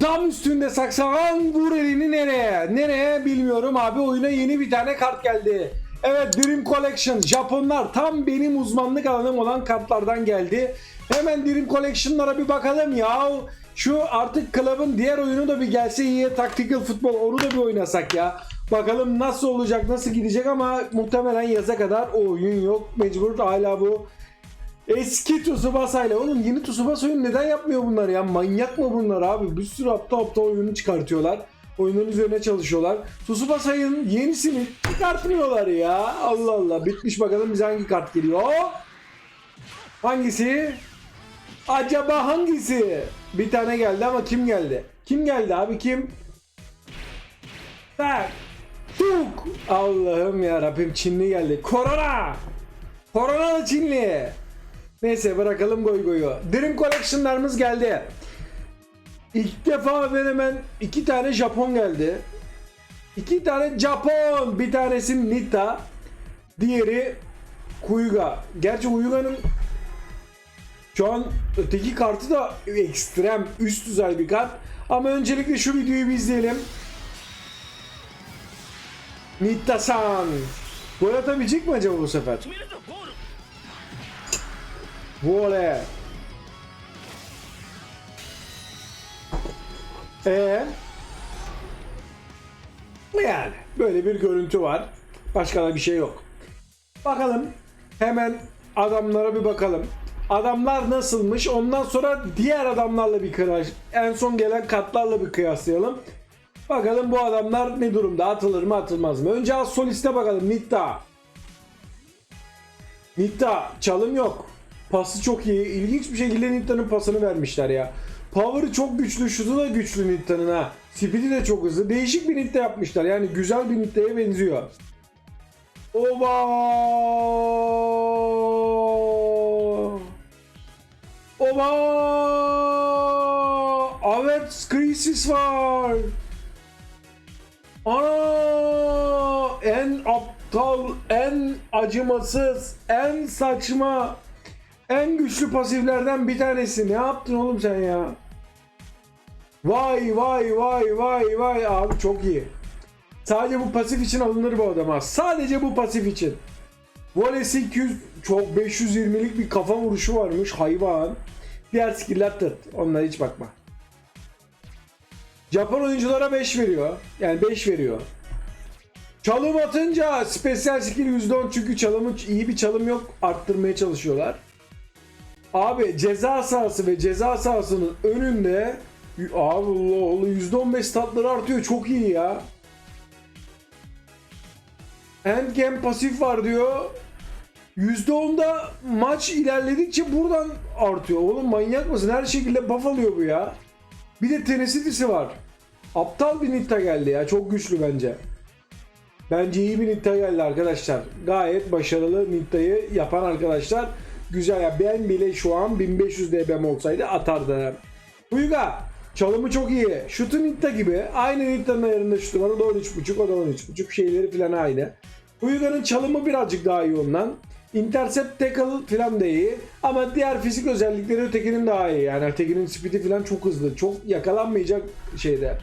Dam üstünde saksanan vur elini nereye? Nereye bilmiyorum abi oyuna yeni bir tane kart geldi. Evet Dream Collection Japonlar tam benim uzmanlık alanım olan kartlardan geldi. Hemen Dream Collection'lara bir bakalım ya. Şu artık klubun diğer oyunu da bir gelse iyi Tactical Futbol onu da bir oynasak ya. Bakalım nasıl olacak nasıl gidecek ama muhtemelen yaza kadar o oyun yok. Mecbur hala bu Eski Tsubasa ile oğlum yeni Tsubasa oyunu neden yapmıyor bunlar ya? Manyak mı bunlar abi? Bir sürü aptal aptal oyunu çıkartıyorlar. Oyunun üzerine çalışıyorlar. Tsubasa'nın yenisini çıkartmıyorlar ya. Allah Allah. Bitmiş bakalım bize hangi kart geliyor. Hangisi? Acaba hangisi? Bir tane geldi ama kim geldi? Kim geldi abi kim? Tak. Tuk. Allah'ım ya Rabbim Çinli geldi. Korona. Korona Çinli. Neyse bırakalım goy goyu. Dream Collection'larımız geldi. İlk defa ben hemen iki tane Japon geldi. İki tane Japon. Bir tanesi Nita. Diğeri Kuyuga. Gerçi Kuyuga'nın şu an öteki kartı da ekstrem üst düzey bir kart. Ama öncelikle şu videoyu bir izleyelim. Nita-san. Gol atabilecek mi acaba bu sefer? Vole. Ee, yani böyle bir görüntü var. Başka da bir şey yok. Bakalım hemen adamlara bir bakalım. Adamlar nasılmış? Ondan sonra diğer adamlarla bir kıyas. En son gelen katlarla bir kıyaslayalım. Bakalım bu adamlar ne durumda? Atılır mı atılmaz mı? Önce az soliste bakalım. Nitta. Nitta çalım yok. Pası çok iyi. İlginç bir şekilde Nitta'nın pasını vermişler ya. Power'ı çok güçlü, şutu da güçlü Nitta'nın ha. Speed'i de çok hızlı. Değişik bir Nitta yapmışlar. Yani güzel bir Nitta'ya benziyor. Oba! Oba! Averts krisis var. Ana! En aptal, en acımasız, en saçma, en güçlü pasiflerden bir tanesi. Ne yaptın oğlum sen ya? Vay vay vay vay vay abi çok iyi. Sadece bu pasif için alınır bu adama. Sadece bu pasif için. Volesi 200 çok 520'lik bir kafa vuruşu varmış hayvan. Diğer skill'ler tırt. Onlara hiç bakma. Japon oyunculara 5 veriyor. Yani 5 veriyor. Çalım atınca spesyal skill %10 çünkü çalımı iyi bir çalım yok arttırmaya çalışıyorlar. Abi ceza sahası ve ceza sahasının önünde abi Allah Allah %15 statları artıyor çok iyi ya. Endgame pasif var diyor. %10'da maç ilerledikçe buradan artıyor. Oğlum manyak mısın? Her şekilde buff alıyor bu ya. Bir de Tennessee'si var. Aptal bir Nitta geldi ya. Çok güçlü bence. Bence iyi bir Nitta geldi arkadaşlar. Gayet başarılı Nitta'yı yapan arkadaşlar. Güzel ya. Ben bile şu an 1500 dBm olsaydı atardı. Uyga. Çalımı çok iyi. Şutu Nitta gibi. Aynı Nitta'nın ayarında şutu var. O da 13.5 o da 13.5 şeyleri falan aynı. Uyga'nın çalımı birazcık daha iyi ondan. Intercept tackle falan da iyi. Ama diğer fizik özellikleri ötekinin daha iyi. Yani ötekinin speed'i falan çok hızlı. Çok yakalanmayacak şeyde.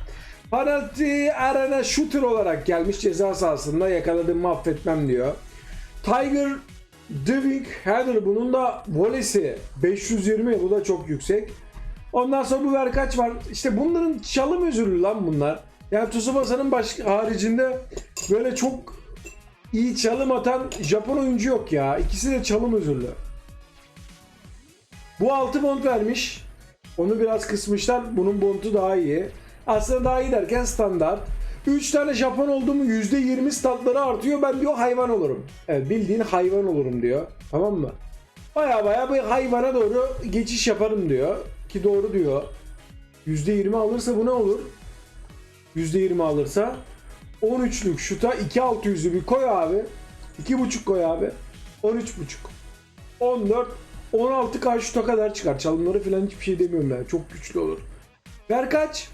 Penalty arena shooter olarak gelmiş ceza sahasında yakaladım mahvetmem diyor. Tiger Diving Header bunun da volesi 520 bu da çok yüksek. Ondan sonra bu ver kaç var? İşte bunların çalım özürlü lan bunlar. Yani Tsubasa'nın baş haricinde böyle çok iyi çalım atan Japon oyuncu yok ya. İkisi de çalım özürlü. Bu 6 bond vermiş. Onu biraz kısmışlar. Bunun bontu daha iyi. Aslında daha iyi derken standart. 3 tane Japon oldu mu %20 statları artıyor. Ben diyor hayvan olurum. Evet bildiğin hayvan olurum diyor. Tamam mı? Baya baya bir hayvana doğru geçiş yaparım diyor. Ki doğru diyor. %20 alırsa bu ne olur? %20 alırsa 13'lük şuta 2600'lü bir koy abi. 2.5 koy abi. 13.5. 14 16 k şuta kadar çıkar. Çalımları falan hiçbir şey demiyorum ben. Çok güçlü olur. Ver kaç?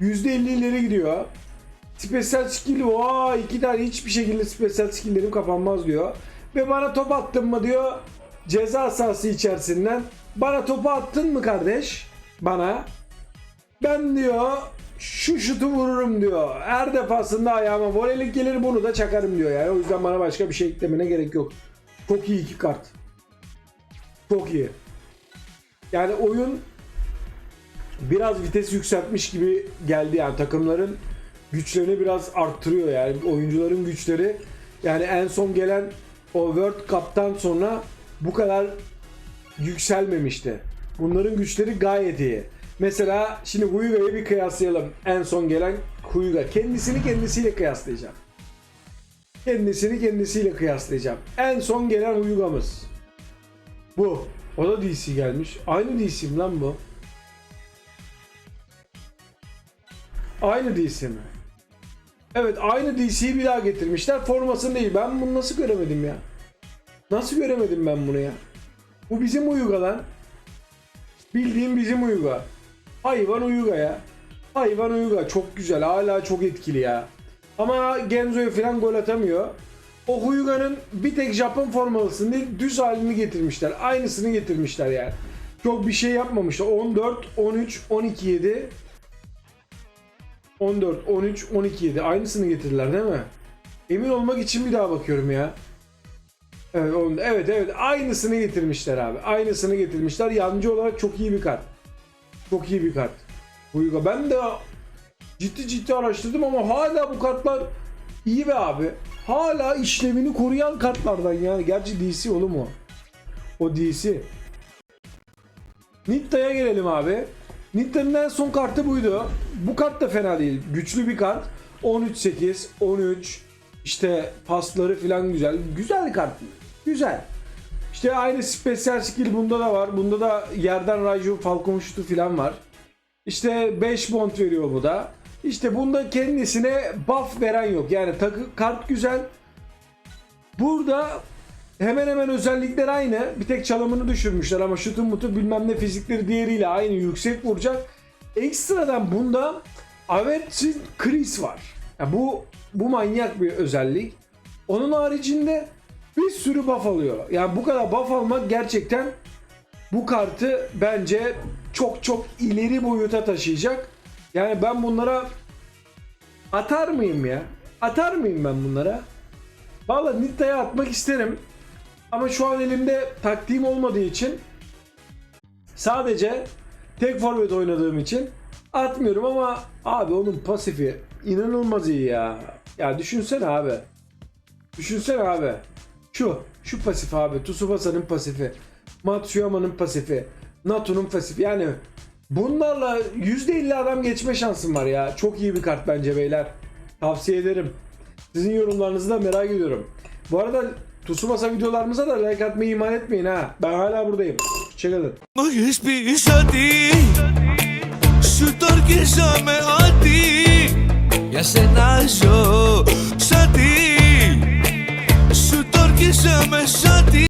%50 ileri gidiyor. Spesyal skill vay iki tane hiçbir şekilde spesyal skilllerim kapanmaz diyor. Ve bana top attın mı diyor ceza sahası içerisinden. Bana topu attın mı kardeş? Bana. Ben diyor şu şutu vururum diyor. Her defasında ayağıma volelik gelir bunu da çakarım diyor yani. O yüzden bana başka bir şey eklemene gerek yok. Çok iyi iki kart. Çok iyi. Yani oyun biraz vites yükseltmiş gibi geldi yani takımların güçlerini biraz arttırıyor yani oyuncuların güçleri yani en son gelen o World Cup'tan sonra bu kadar yükselmemişti. Bunların güçleri gayet iyi. Mesela şimdi Huyuga'yı bir kıyaslayalım. En son gelen Huyuga. Kendisini kendisiyle kıyaslayacağım. Kendisini kendisiyle kıyaslayacağım. En son gelen Huyuga'mız. Bu. O da DC gelmiş. Aynı DC mi lan bu? Aynı DC mi? Evet aynı DC'yi bir daha getirmişler. Formasını değil. Ben bunu nasıl göremedim ya? Nasıl göremedim ben bunu ya? Bu bizim Uyuga lan. Bildiğim bizim Uyuga. Hayvan Uyuga ya. Hayvan Uyuga çok güzel. Hala çok etkili ya. Ama Genzo'ya falan gol atamıyor. O Huyuga'nın bir tek Japon formalısını değil düz halini getirmişler. Aynısını getirmişler yani. Çok bir şey yapmamışlar. 14, 13, 12, 7. 14, 13, 12, 7. Aynısını getirdiler değil mi? Emin olmak için bir daha bakıyorum ya. Evet, evet, evet. Aynısını getirmişler abi. Aynısını getirmişler. Yancı olarak çok iyi bir kart. Çok iyi bir kart. Huyga. Ben de ciddi ciddi araştırdım ama hala bu kartlar iyi be abi. Hala işlevini koruyan kartlardan yani. Gerçi DC oğlum o. O DC. Nitta'ya gelelim abi. Nitta'nın en son kartı buydu. Bu kart da fena değil. Güçlü bir kart. 13-8, 13. İşte pasları falan güzel. Güzel kart. Güzel. İşte aynı spesyal skill bunda da var. Bunda da yerden Raiju Falcon şutu falan var. İşte 5 bond veriyor bu da. İşte bunda kendisine buff veren yok. Yani takı kart güzel. Burada hemen hemen özellikler aynı. Bir tek çalımını düşürmüşler ama şutun mutu bilmem ne fizikleri diğeriyle aynı yüksek vuracak. Ekstradan bunda Avetsin Chris var. Ya bu bu manyak bir özellik. Onun haricinde bir sürü buff alıyor. Yani bu kadar buff almak gerçekten bu kartı bence çok çok ileri boyuta taşıyacak. Yani ben bunlara atar mıyım ya? Atar mıyım ben bunlara? Valla Nitta'ya atmak isterim. Ama şu an elimde taktiğim olmadığı için sadece tek forvet oynadığım için atmıyorum ama abi onun pasifi inanılmaz iyi ya. Ya düşünsene abi. Düşünsene abi. Şu, şu pasif abi. Tsubasa'nın pasifi. Matsuyama'nın pasifi. Natu'nun pasifi. Yani bunlarla %50 adam geçme şansım var ya. Çok iyi bir kart bence beyler. Tavsiye ederim. Sizin yorumlarınızı da merak ediyorum. Bu arada Tsubasa videolarımıza da like atmayı ihmal etmeyin ha. Ben hala buradayım. Hoşçakalın. Μου έχεις πει ότι Σου το ορκίζομαι ότι Για σένα ζω Σ' ότι Σου το ορκίζομαι σ' ότι